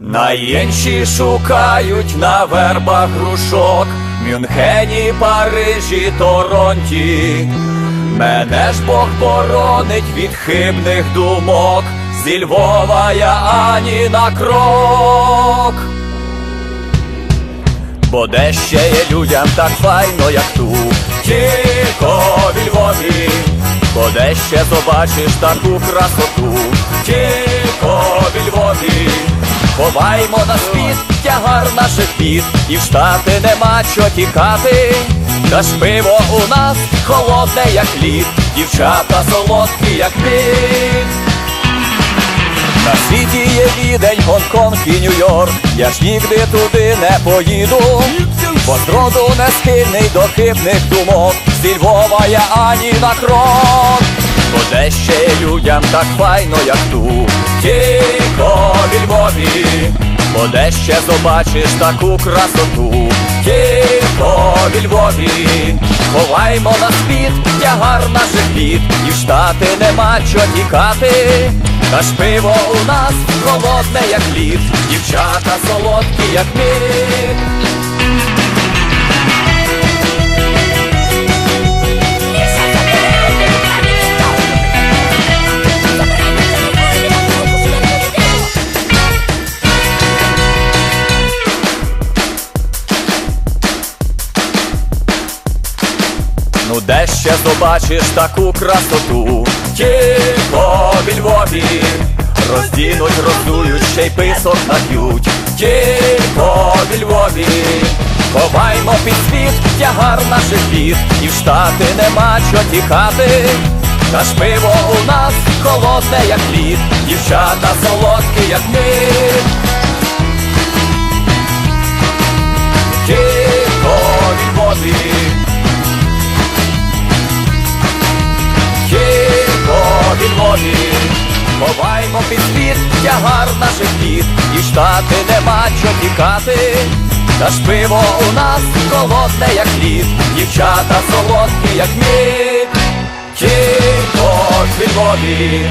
Наєнші шукають на вербах грушок Мюнхені, Парижі, Торонті. Мене ж Бог боронить від хибних думок, зі Львова я ані на крок. Бо де ще є людям так файно, як тут в Львові, бо де ще побачиш таку красоту, тільки Львові, ховаймо на світ тягар наших піт, і в штати нема чо тікати. Та ж пиво у нас холодне, як лід, дівчата солодкі, як мід. На світі є відень, Гонконг і Нью-Йорк, я ж нігде туди не поїду, бо зроду не схильний до хибних думок, зі Львова я ані на крок, бо де ще людям так файно, як тут, тільки в Львові, бо де ще побачиш таку красоту, тільки в Львові, ховаймо на світ тягар наших бід, і в штати нема чо тікати. Та ж пиво у нас холодне, як лід, дівчата солодкі, як мід. Ну де ще побачиш таку красоту, тільки в Львові. Роздінуть, роздують, ще й писок наб'ють, тільки в Львові, ховаймо під світ тягар наших бід, і в штати нема чо тікати. Та ж пиво у нас холодне, як лід, дівчата солодкі, як мид. Ховаймо під світ тягар наших піт І штати нема чо тікати. Та ж пиво у нас холодне, як лід. Дівчата солодкі, як мід. Тільки в Львові